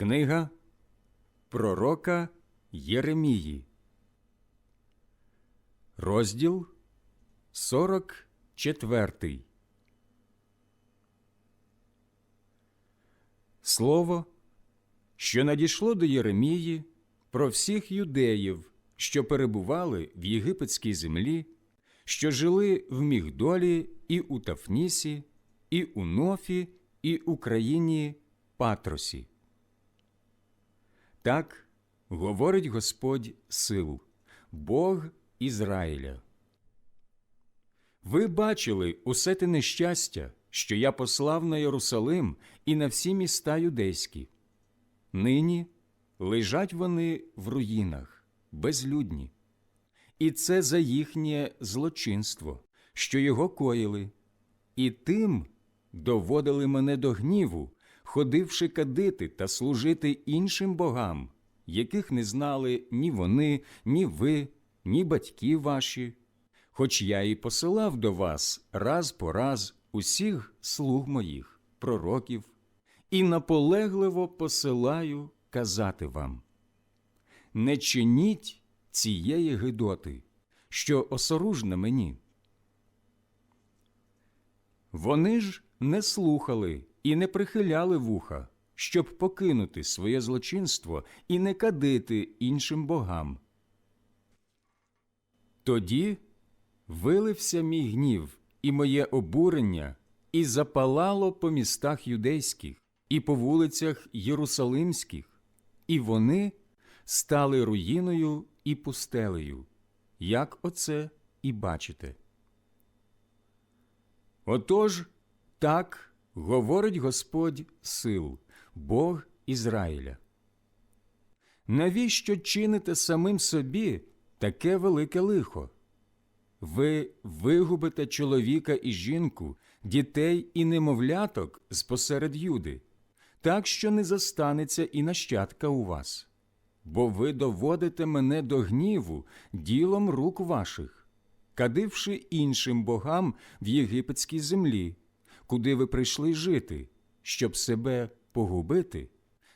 Книга Пророка Єремії, розділ 44. Слово, що надійшло до Єремії про всіх юдеїв, що перебували в єгипетській землі, що жили в Мігдолі і у Тафнісі, і у Нофі, і у країні Патросі. Так говорить Господь сил, Бог Ізраїля. Ви бачили усе те нещастя, що я послав на Єрусалим і на всі міста юдейські. Нині лежать вони в руїнах, безлюдні. І це за їхнє злочинство, що його коїли, і тим доводили мене до гніву, ходивши кадити та служити іншим богам, яких не знали ні вони, ні ви, ні батьки ваші, хоч я і посилав до вас раз по раз усіх слуг моїх, пророків, і наполегливо посилаю казати вам. Не чиніть цієї гидоти, що осоружна мені. Вони ж не слухали і не прихиляли вуха, щоб покинути своє злочинство і не кадити іншим богам. Тоді вилився мій гнів і моє обурення, і запалало по містах юдейських, і по вулицях Єрусалимських, і вони стали руїною і пустелею, як оце і бачите. Отож, так говорить Господь сил, Бог Ізраїля. Навіщо чините самим собі таке велике лихо? Ви вигубите чоловіка і жінку, дітей і немовляток з посеред юди, так що не застанеться і нащадка у вас. Бо ви доводите мене до гніву ділом рук ваших, кадивши іншим богам в єгипетській землі, куди ви прийшли жити, щоб себе погубити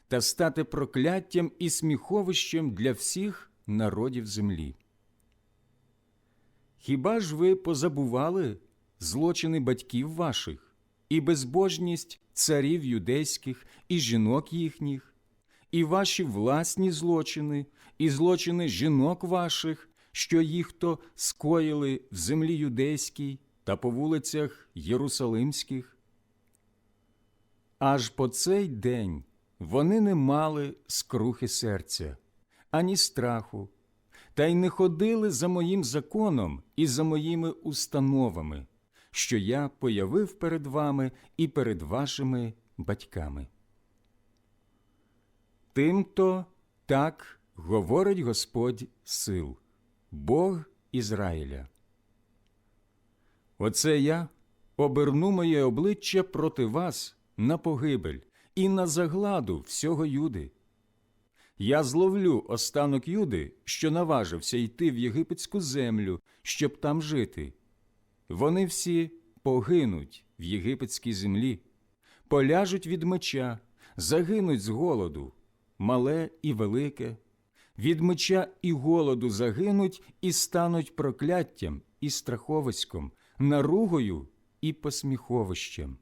та стати прокляттям і сміховищем для всіх народів землі. Хіба ж ви позабували злочини батьків ваших і безбожність царів юдейських і жінок їхніх, і ваші власні злочини, і злочини жінок ваших, що їх то скоїли в землі юдейській та по вулицях Єрусалимських? Аж по цей день вони не мали скрухи серця, ані страху, та й не ходили за моїм законом і за моїми установами, що я появив перед вами і перед вашими батьками. Тимто так говорить Господь сил, Бог Ізраїля. Оце я оберну моє обличчя проти вас на погибель і на загладу всього юди. Я зловлю останок Юди, що наважився йти в єгипетську землю, щоб там жити. Вони всі погинуть в єгипетській землі, поляжуть від меча, загинуть з голоду, мале і велике, від меча і голоду загинуть і стануть прокляттям і страховиськом, наругою і посміховищем.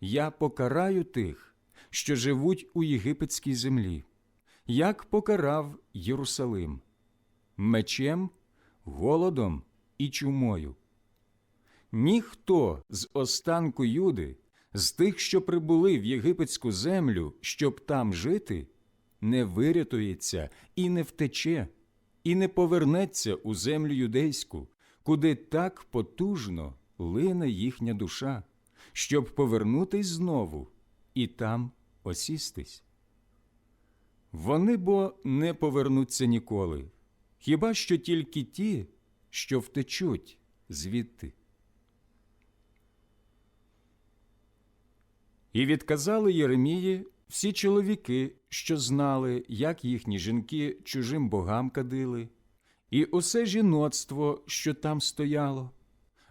Я покараю тих, що живуть у єгипетській землі, як покарав Єрусалим, мечем, голодом і чумою. Ніхто з останку Юди, з тих, що прибули в єгипетську землю, щоб там жити, не вирятується і не втече, і не повернеться у землю юдейську, куди так потужно лине їхня душа, щоб повернутись знову і там осістись. Вони бо не повернуться ніколи, хіба що тільки ті, що втечуть звідти. І відказали Єремії всі чоловіки, що знали, як їхні жінки чужим богам кадили, і усе жіноцтво, що там стояло,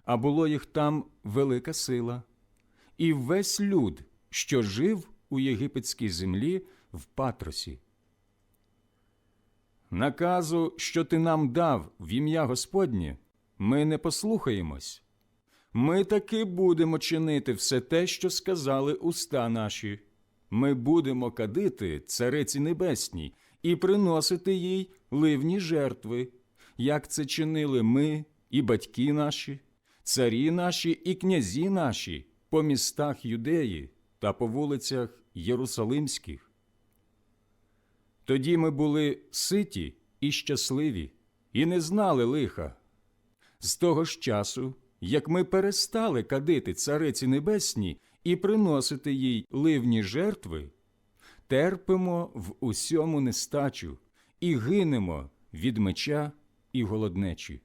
а було їх там велика сила, і весь люд, що жив у єгипетській землі в Патросі. Наказу, що ти нам дав в ім'я Господнє, ми не послухаємось. Ми таки будемо чинити все те, що сказали уста наші. Ми будемо кадити цариці небесній і приносити їй ливні жертви, як це чинили ми і батьки наші, царі наші і князі наші по містах Юдеї та по вулицях Єрусалимських. Тоді ми були ситі і щасливі, і не знали лиха. З того ж часу, як ми перестали кадити цариці небесні і приносити їй ливні жертви, терпимо в усьому нестачу і гинемо від меча і голоднечі.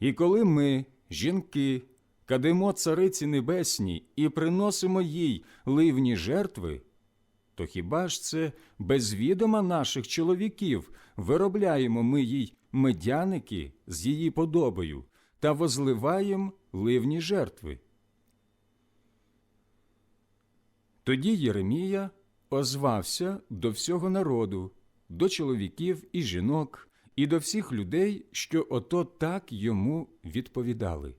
І коли ми, жінки, кадимо цариці небесній і приносимо їй ливні жертви, то хіба ж це без відома наших чоловіків виробляємо ми їй медяники з її подобою та возливаєм ливні жертви? Тоді Єремія озвався до всього народу, до чоловіків і жінок, і до всіх людей, що ото так йому відповідали.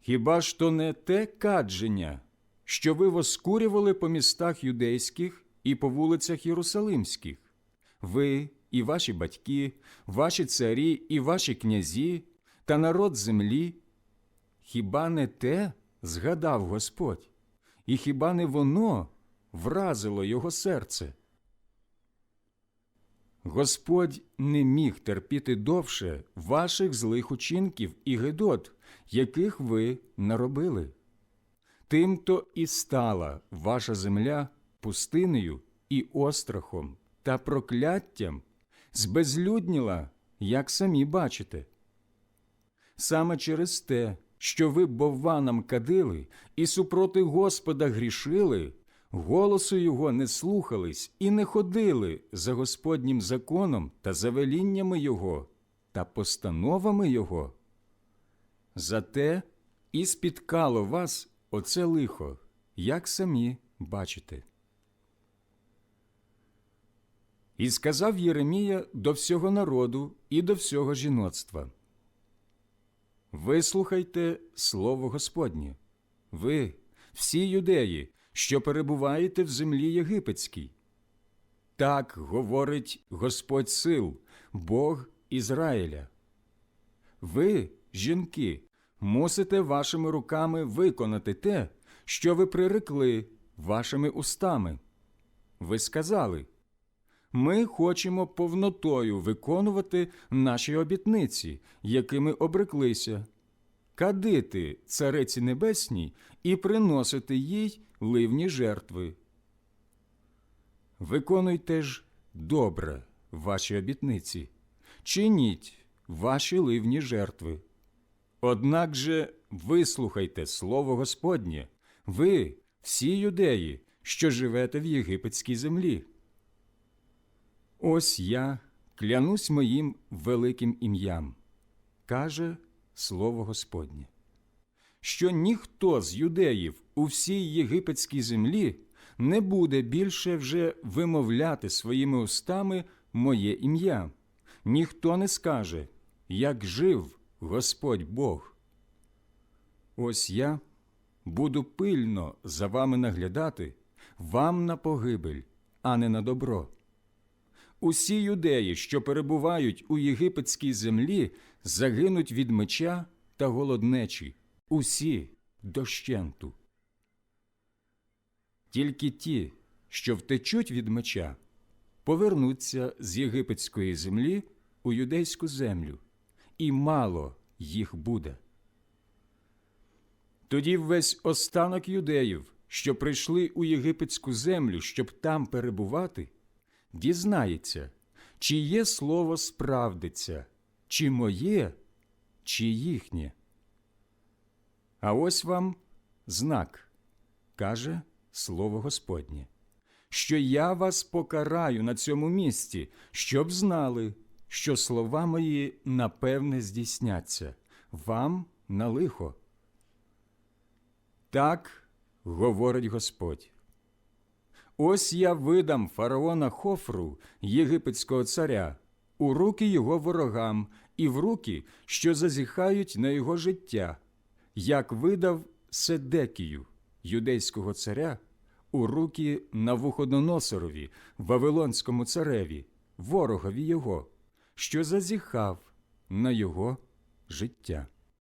Хіба ж то не те кадження, що ви воскурювали по містах юдейських і по вулицях Єрусалимських, ви і ваші батьки, ваші царі і ваші князі та народ землі? Хіба не те згадав Господь, і хіба не воно вразило його серце? Господь не міг терпіти довше ваших злих учинків і гидот, яких ви наробили. Тимто і стала ваша земля пустинею і острахом та прокляттям, збезлюдніла, як самі бачите. Саме через те, що ви бовванам кадили і супроти Господа грішили, голосу його не слухались і не ходили за Господнім законом та завеліннями Його та постановами Його. Зате і спіткало вас оце лихо, як самі бачите. І сказав Єремія до всього народу і до всього жіноцтва. Вислухайте слово Господнє, ви, всі юдеї, що перебуваєте в землі єгипетській. Так говорить Господь сил, Бог Ізраїля. Ви, жінки, мусите вашими руками виконати те, що ви прирекли вашими устами. Ви сказали ми хочемо повнотою виконувати наші обітниці, якими обреклися, кадити цариці небесній і приносити їй ливні жертви. Виконуйте ж добре ваші обітниці, чиніть ваші ливні жертви. Однак же вислухайте слово Господнє, ви, всі юдеї, що живете в єгипетській землі. Ось я клянусь моїм великим ім'ям, каже слово Господнє, що ніхто з юдеїв у всій єгипетській землі не буде більше вже вимовляти своїми устами моє ім'я, ніхто не скаже, як жив Господь Бог. Ось я буду пильно за вами наглядати, вам на погибель, а не на добро. Усі юдеї, що перебувають у єгипетській землі, загинуть від меча та голоднечі, усі дощенту. Тільки ті, що втечуть від меча, повернуться з єгипетської землі у юдейську землю, і мало їх буде. Тоді весь останок юдеїв, що прийшли у єгипетську землю, щоб там перебувати, дізнається, чиє слово справдиться, чи моє, чи їхнє. А ось вам знак, каже слово Господнє, що я вас покараю на цьому місці, щоб знали, що слова мої напевне здійсняться, вам на лихо. Так говорить Господь. Ось я видам фараона Хофру, єгипетського царя, у руки його ворогам і в руки, що зазіхають на його життя, як видав Седекію, юдейського царя, у руки Навуходоносорові, Вавилонському цареві, ворогові його, що зазіхав на його життя.